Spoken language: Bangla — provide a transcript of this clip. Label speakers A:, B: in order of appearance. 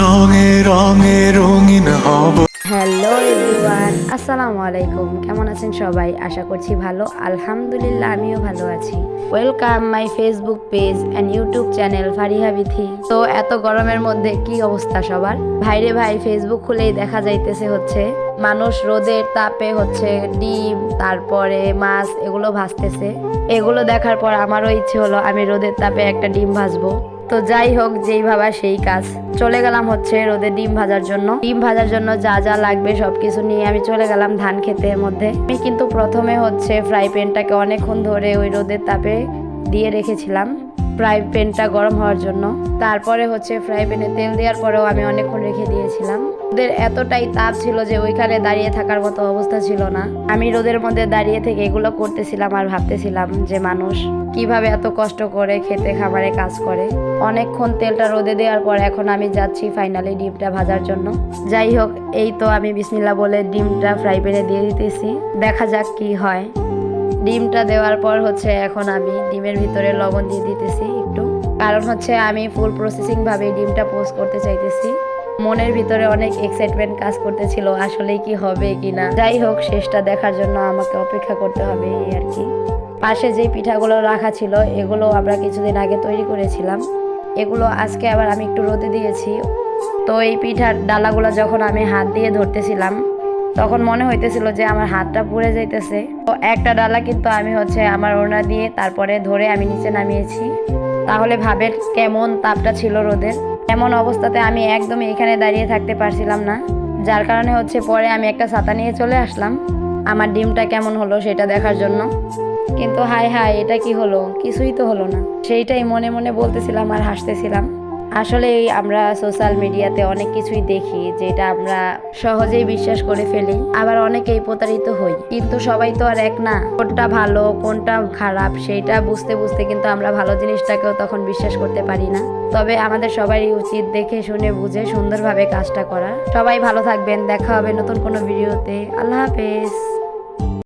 A: রঙে হ্যালো এভরিওয়ান, আসসালামু আলাইকুম। কেমন আছেন সবাই? আশা করছি ভালো। আলহামদুলিল্লাহ, আমিও ভালো আছি। Welcome my Facebook page and YouTube channel Fariha Bithi. তো এত গরমের মধ্যে কি অবস্থা সবার? ভাইরে ভাই ফেসবুক খুলেই দেখা যাইতেছে হচ্ছে, মানুষ রোদের তাপে হচ্ছে ডিম, তারপরে মাছ, এগুলো ভাজতেছে। এগুলো দেখার পর আমারও ইচ্ছে হলো আমি রোদের তাপে একটা ডিম ভাজবো। তো যাই হোক, যেই ভাবা সেই কাজ। চলে গেলাম হচ্ছে রোদে ডিম ভাজার জন্য। ডিম ভাজার জন্য যা যা লাগবে সবকিছু নিয়ে আমি চলে গেলাম ধান ক্ষেতের মধ্যে। আমি কিন্তু প্রথমে হচ্ছে ফ্রাই প্যানটাকে অনেকক্ষণ ধরে ওই রোদের তাপে দিয়ে রেখেছিলাম। ফ্রাই প্যানটা গরম হওয়ার জন্য। তারপরে হচ্ছে ফ্রাই প্যানে তেল দেওয়ার পরেও আমি অনেকক্ষণ রেখে দিয়েছিলাম। রোদের এতটাই তাপ ছিল যে ওইখানে দাঁড়িয়ে থাকার মতো অবস্থা ছিল না। আমি রোদের মধ্যে দাঁড়িয়ে থেকে এগুলো করতেছিলাম আর ভাবতেছিলাম যে মানুষ কীভাবে এত কষ্ট করে খেতে খাবারে কাজ করে। অনেকক্ষণ তেলটা রোদে দেওয়ার পর এখন আমি যাচ্ছি ফাইনালি ডিমটা ভাজার জন্য। যাই হোক, এই তো আমি বিসমিল্লা বলে ডিমটা ফ্রাই প্যানে দিয়ে দিতেছি। দেখা যাক কি হয়। ডিমটা দেওয়ার পর হচ্ছে এখন আমি ডিমের ভিতরে লবণ দিয়ে দিতেছি একটু। কারণ হচ্ছে আমি ফুল প্রসেসিং ভাবে ডিমটা পোস্ট করতে চাইতেছি। মনের ভিতরে অনেক এক্সাইটমেন্ট কাজ করতেছিল আসলে কি হবে কি না। যাই হোক, শেষটা দেখার জন্য আমাকে অপেক্ষা করতে হবে এই আর কি। পাশে যে পিঠাগুলো রাখা ছিল, এগুলো আমরা কিছুদিন আগে তৈরি করেছিলাম। এগুলো আজকে আবার আমি একটু রোদে দিয়েছি। তো এই পিঠার ডালাগুলো যখন আমি হাত দিয়ে ধরতেছিলাম তখন মনে হইতেছিল যে আমার হাতটা পুড়ে যাইতেছে। তো একটা ডালা কিন্তু আমি হচ্ছে আমার ওড়না দিয়ে তারপরে ধরে আমি নিচে নামিয়েছি। তাহলে ভাবেন কেমন তাপটা ছিল রোদের। এমন অবস্থাতে আমি একদমই এখানে দাঁড়িয়ে থাকতে পারছিলাম না। যার কারণে হচ্ছে পরে আমি একটা ছাতা নিয়ে চলে আসলাম। আমার ডিমটা কেমন হলো সেটা দেখার জন্য। কিন্তু হাই হাই এটা কি হলো? কিছুই তো হলো না। সেইটাই মনে মনে বলতেছিলাম আর হাসতেছিলাম। আসলেই আমরা সোশ্যাল মিডিয়াতে অনেক কিছুই দেখি, যেটা আমরা সহজেই বিশ্বাস করে ফেলি। আবার অনেকেই প্রতারিত হই। কিন্তু সবাই তো আর এক না, কোনটা ভালো, কোনটা খারাপ, সেটা বুঝতে বুঝতে কিন্তু আমরা ভালো জিনিসটাকেও তখন বিশ্বাস করতে পারি না। তবে আমাদের সবারই উচিত দেখে, শুনে, বুঝে, সুন্দরভাবে কাজটা করা। সবাই ভালো থাকবেন, দেখা হবে নতুন কোনো ভিডিওতে আল্লাহ হাফেজ।